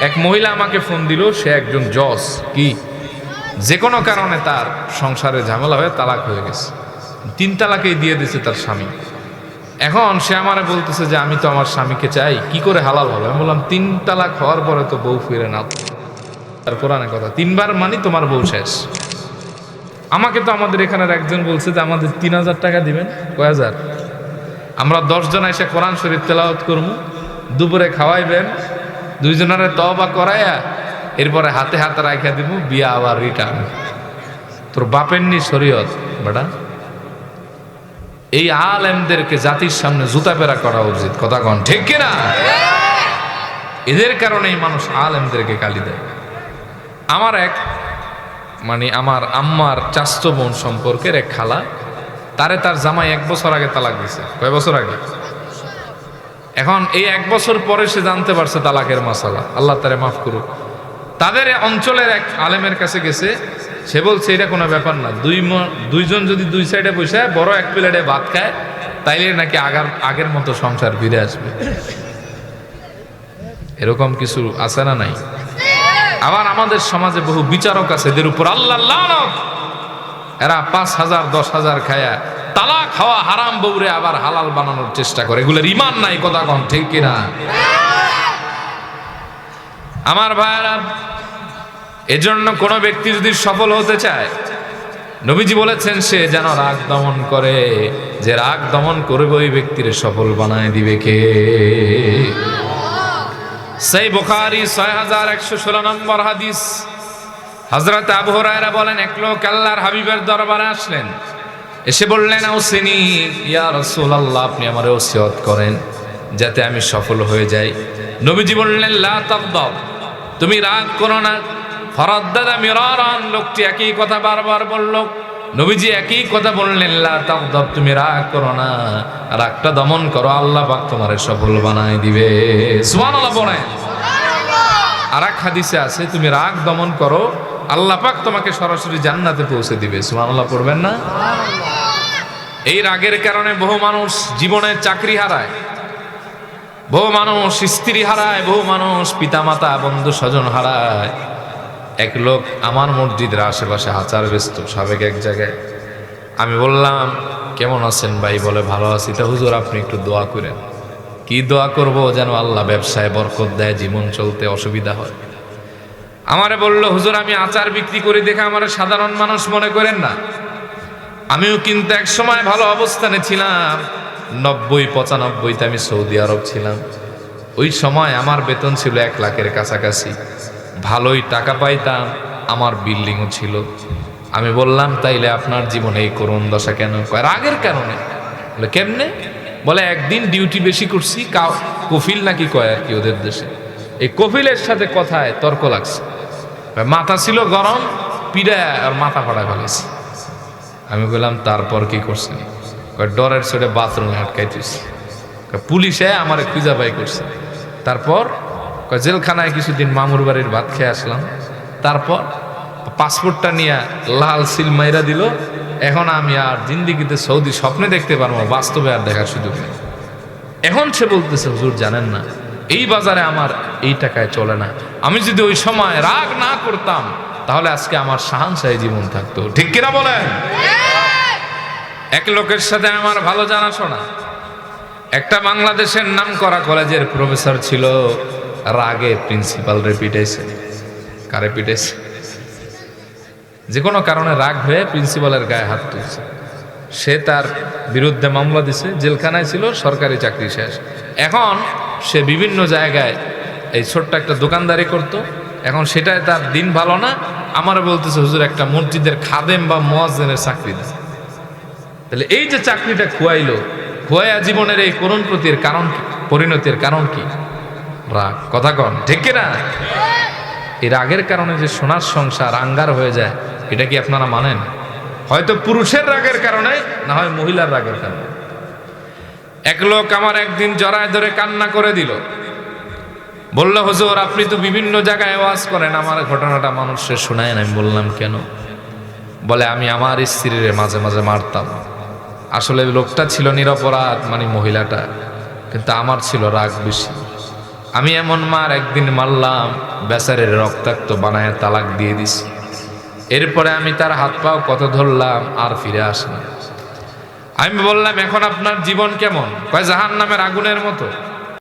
এক মহিলা আমাকে ফোন দিল, সে একজন জজ, কি? যে কোনো কারণে তার সংসারে ঝামেলা হয়ে তালাক হয়ে গেছে। তিন তালাকেই দিয়ে দিছে তার স্বামী। এখন সে আমারে বলতেছে যে, আমি তো আমার স্বামীকে চাই, কি করে হালাল হবে? আমি বললাম, তিন তালাক হওয়ার পরে তো বউ ফিরে না। তার কোরআনের কথা, তিনবার মানি তোমার বউ শেষ। আমাকে তো আমাদের এখানের একজন বলছে যে, আমাদের তিন হাজার টাকা দিবেন। কয় হাজার? আমরা দশজন এসে কোরআন শরীফ তেলাওয়াত করব দুপুরে খাওয়াইবেন দুইজনের তবা করাইয়া এরপরে হাতে হাতে রাখা দিব বিয়া আবার রিটার্ন তোর বাপের নি শরীয়ত, বেটা। এই আলেমদেরকে জাতির সামনে জুতা পেরা করা উচিত, কথা কন, ঠিক কিনা? এদের কারণেই মানুষ আলেমদেরকে গালি দেয়। আমার এক মানে আমার আম্মার চাস্ত বোন সম্পর্কের এক খালা, তারে তার জামাই এক বছর আগে তালাক দিছে। কয় বছর আগে? এখন এই এক বছর পরে সে জানতে পারছে তালাকের মাসালা। আল্লাহ তারে মাফ করুক। তাদের অঞ্চলের এক আলেমের কাছে গেছে। সে বলছে, এটা কোনো ব্যাপার না। দুই দুইজন যদি দুই সাইডে বসে বড় এক প্লেটে ভাত খায়, তাইলে নাকি আগার, আগের মতো সংসার ফিরে আসবে। এরকম কিছু আছে না নাই? আবার আমাদের সমাজে বহু বিচারক আছে, এদের উপর আল্লাহ। এরা পাঁচ হাজার, দশ হাজার খায়া তালা খাওয়া হারাম বউরে আবার হালাল বানানোর চেষ্টা করে। এগুলোর ইমান নাই, কথা কন, ঠিক কিনা? আমার ভাইয়ারা, এজন্য কোনো ব্যক্তি যদি সফল হতে চায়, নবীজি বলেছেন, সে যেন রাগ দমন করে। যে রাগ দমন করবে, ওই ব্যক্তির সফল বানায় দিবে কে? সেই বুখারি ছয় হাজার একশো ষোলো নম্বর হাদিস। হজরত আবু হুরায়রা বলেন, এক লোক আল্লাহর হাবিবের দরবারে আসলেন। এসে বললেন ওসিনি ইয়া রাসূলুল্লাহ আপনি আমারে ওসিয়ত করেন যাতে আমি সফল হয়ে যাই। নবীজি বললেন লা তাগদাব তুমি রাগ করো না। ফরাদ্দাদা মিরারান লোকটি একই কথা বারবার বলল। নবীজি একই কথা বললেন লা তাগদাব তুমি রাগ করো না। রাগটা দমন করো আল্লাহ পাক তোমারে সফল বানায় দিবে। সুবহানাল্লাহ বলেন। আর এক হাদিসে আছে তুমি রাগ দমন করো আল্লাহ পাক তোমাকে সরাসরি জান্নাতে পৌঁছে দিবে। সুবহানাল্লাহ পড়বেন না? এই রাগের কারণে বহু মানুষ জীবনে চাকরি হারায়। বহু মানুষ স্ত্রী হারায়, বহু মানুষ পিতামাতা, বন্ধু স্বজন হারায়। এক লোক আমার মসজিদের আশেপাশে হাচার ব্যস্ত, সাবেক এক জায়গায়। আমি বললাম, কেমন আছেন ভাই? বলে, ভালো আছি। তা হুজুর, আপনি একটু দোয়া করেন। কি দোয়া করব যেন আল্লাহ ব্যবসায় বরকত দেয়, জীবন চলতে অসুবিধা হয়। আমারে বলল, হুজুর, আমি আচার বিক্রি করি দেখে আমার সাধারণ মানুষ মনে করেন না। আমিও কিন্তু এক সময় ভালো অবস্থানে ছিলাম। নব্বই, পঁচানব্বইতে আমি সৌদি আরব ছিলাম। ওই সময় আমার বেতন ছিল এক লাখের কাছাকাছি। ভালোই টাকা পাইতাম, আমার বিল্ডিংও ছিল। আমি বললাম, তাইলে আপনার জীবনে এই করুণ দশা কেন? রাগের কারণে। বলে, কেমনে? বলে, একদিন ডিউটি বেশি করছি, কাউ- কফিল নাকি কয় আর কি ওদের দেশে। এই কফিলের সাথে কথায় তর্ক লাগছে। মাথা ছিল গরম পিড়া আর মাথা ফাড়া ফেলেছি আমি বললাম, তারপর কি করছেন? ডরের ছোটে বাথরুমে আটকাই দিয়েছি পুলিশে আমার খুঁজা বাই করছে। তারপর জেলখানায় কিছুদিন মামুর বাড়ির ভাত খেয়ে আসলাম। তারপর পাসপোর্টটা নিয়ে লাল সিল মাইরা দিল। এখন আমি আর জিন্দিগিতে সৌদি স্বপ্নে দেখতে পারব বাস্তবে আর দেখার সুযোগ নেই। এখন সে বলতেছে, হুজুর, জানেন না, এই বাজারে আমার এই টাকায় চলে না। আমি যদি ওই সময় রাগ না করতাম তাহলে আজকে আমার সাহানশাহী জীবন থাকতো। ঠিক কিনা বলেন? এক লোকের সাথে আমার ভালো জানাশোনা। একটা বাংলাদেশের নাম করা কলেজের প্রফেসর ছিল রাগে প্রিন্সিপাল পিটাইছে। কারে পিটাইছে? যে কোনো কারণে রাগ হয়ে প্রিন্সিপালের গায়ে হাত তুলছে। সে তার বিরুদ্ধে মামলা দিছে, জেলখানায় ছিল, সরকারি চাকরি শেষ। এখন সে বিভিন্ন জায়গায় এই ছোট্ট একটা দোকানদারি করত। এখন সেটাই তার দিন ভালো না আমার বলতেছে, হুজুর, একটা মসজিদের খাদেম বা মোয়াজ্জেনের চাকরি দেয় তাহলে এই যে চাকরিটা খুয়াইলো, খুয়াইয়া জীবনের এই করুণ প্রতির কারণ কি? পরিণতির কারণ কি? রাগ। কথা কন, ঠিক কিনা? এই রাগের কারণে যে সোনার সংসার আঙ্গার হয়ে যায়, এটা কি আপনারা মানেন? হয়তো পুরুষের রাগের কারণে, না হয় মহিলার রাগের কারণে। এক লোক আমার একদিন জড়ায় ধরে কান্না করে দিল। বলল, হুজুর, আপনি তো বিভিন্ন জায়গায় ওয়াজ করেন, আমার ঘটনাটা মানুষের শোনায় আমি বললাম, কেন? বলে, আমি আমার স্ত্রীর মাঝে মাঝে মারতাম। আসলে লোকটা ছিল নিরপরাধ মানে মহিলাটা, কিন্তু আমার ছিল রাগ বেশি। আমি এমন মার একদিন মারলাম, বেচারের রক্তাক্ত বানায় তালাক দিয়ে দিছি। এরপরে আমি তার হাত পাও কত ধরলাম, আর ফিরে আসেনি। আমি বললাম, এখন আপনার জীবন কেমন? কয় জাহান নামের আগুনের মতো।